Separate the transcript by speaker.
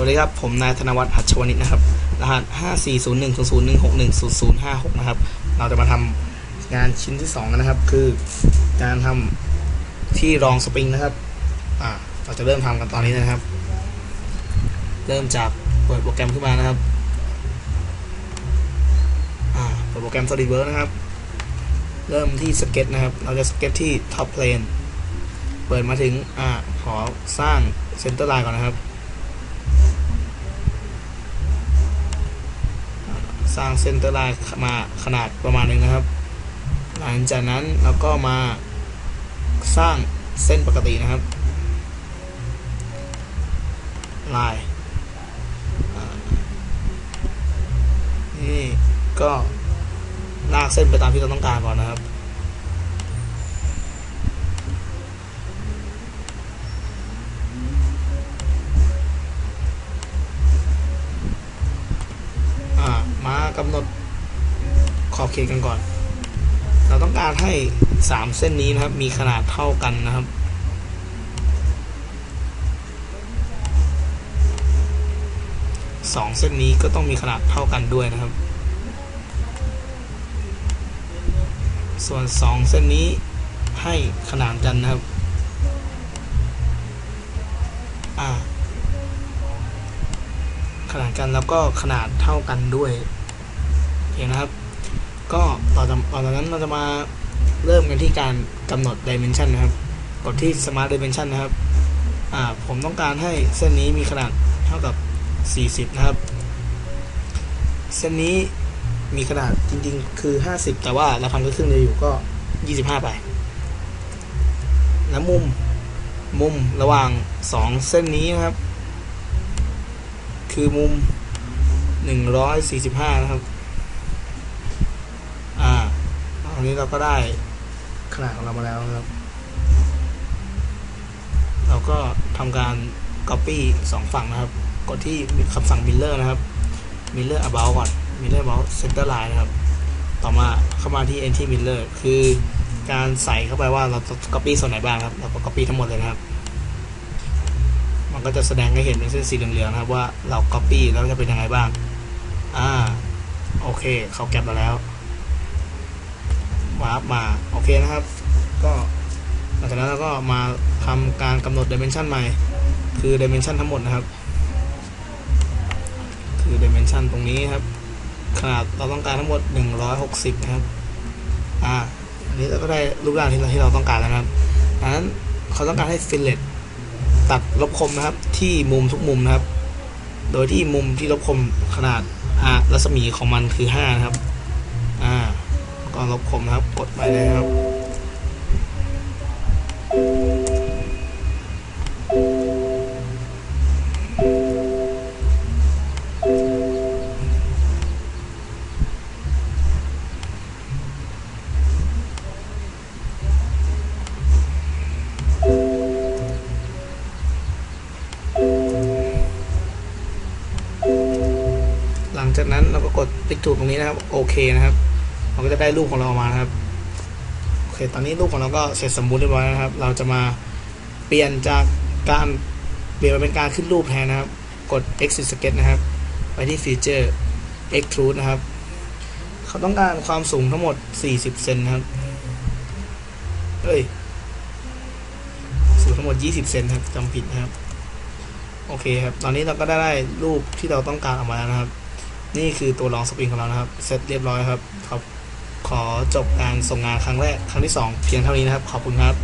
Speaker 1: วัสดีครับ ผมนายธนวัฒน์หัชวณิชนะครับ รหัส 540100161056 นะครับ เราจะมาทำงานชิ้นที่ 2 กันนะครับ คือการทำที่รองสปริงนะครับ อ่า เราจะเริ่มทำกันตอนนี้นะครับ เริ่มจากเปิดโปรแกรมขึ้นมานะครับ อ่า เปิดโปรแกรม SolidWorks นะครับ เริ่มที่สเก็ตนะครับ เราจะสเก็ตที่ Top Plane เปิดมาถึง อ่า ขอสร้างเซนเตอร์ไลน์ก่อนนะครับ สร้างเส้นเตอร์ไลน์มาขนาดประมาณนึงนะครับ หลังจากนั้นเราก็มาสร้างเส้นปกตินะครับลายนี่ก็ลากเส้นไปตามที่เราต้องการก่อนนะครับ กำหนดขอบเขตกันก่อน เราต้องการให้สามเส้นนี้นะครับ มีขนาดเท่ากันนะครับสองเส้นนี้ก็ต้องมีขนาดเท่ากันด้วยนะครับ ส่วนสองเส้นนี้ให้ขนานกันนะครับ ขนาดกันแล้วก็ขนาดเท่ากันด้วย โอเคนะครับ ก็ต่อจากต่อจากนั้นเราจะมาเริ่มกันที่การกำหนด dimension นะครับ กดที่ smart dimension นะครับ อ่า ผมต้องการให้เส้นนี้มีขนาดเท่ากับ 40 นะครับ เส้นนี้มีขนาดจริงๆ คือ 50 แต่ว่าเราทำครึ่งเดียวอยู่ก็ 25 ไป แล้วมุม มุมระหว่าง 2 เส้นนี้นะครับ คือมุม 145 นะครับ อ่า ตอนนี้เราก็ได้ขนาดของเรามาแล้วนะครับ เราก็ทำการ copy สองฝั่งนะครับ กดที่คำสั่ง miller นะครับ miller about ก่อน miller about center line นะครับ ต่อมาเข้ามาที่ entry miller คือการใส่เข้าไปว่าเราจะ copy ส่วนไหนบ้างครับ เราก็ copy ทั้งหมดเลยนะครับมันก็จะแสดงให้เห็นเป็นเส้นสีเหลืองๆนะครับว่าเรา copy แล้วจะเป็นยังไงบ้าง อ่า โอเค เขาแก็บมาแล้ว วาร์ปมาโอเคนะครับ ก็หลังจากนั้นเราก็มาทำการกำหนด dimension ใหม่ คือ dimension ทั้งหมดนะครับ คือ dimension ตรงนี้ครับ ขนาดเราต้องการทั้งหมด 160 นะครับอ่าอันนี้เราก็ได้รูปร่างที่เราที่เราต้องการแล้วนะครับดังนั้นเขาต้องการให้ fillet ตัดลบคมนะครับ ที่มุมทุกมุมนะครับ โดยที่มุมที่ลบคมขนาดรัศมีของมันคือ 5 นะครับ อ่า ก็ลบคมนะครับ กดไปเลยครับ หลังจากนั้นเราก็กดติ๊กถูกตรงนี้นะครับ โอเคนะครับ เราก็จะได้รูปของเราออกมานะครับโอเคตอนนี้รูปของเราก็เสร็จสมบูรณ์เรียบร้อยแล้วนะครับ เราจะมาเปลี่ยนจากการเปลี่ยนมาเป็นการขึ้นรูปแทนนะครับ กด exit sketch นะครับ ไปที่ feature extrude นะครับเขาต้องการความสูงทั้งหมด 40 เซนนะครับ เอ้ย สูงทั้งหมด 20 เซนครับจำผิดนะครับ โอเคครับ ตอนนี้เราก็ได้รูปที่เราต้องการออกมาแล้วนะครับ นี่คือตัวรองสปริงของเรานะครับ เสร็จเรียบร้อยครับครับ ขอจบการส่งงานครั้งแรกครั้งที่ 2 เพียงเท่านี้นะครับ ขอบคุณครับ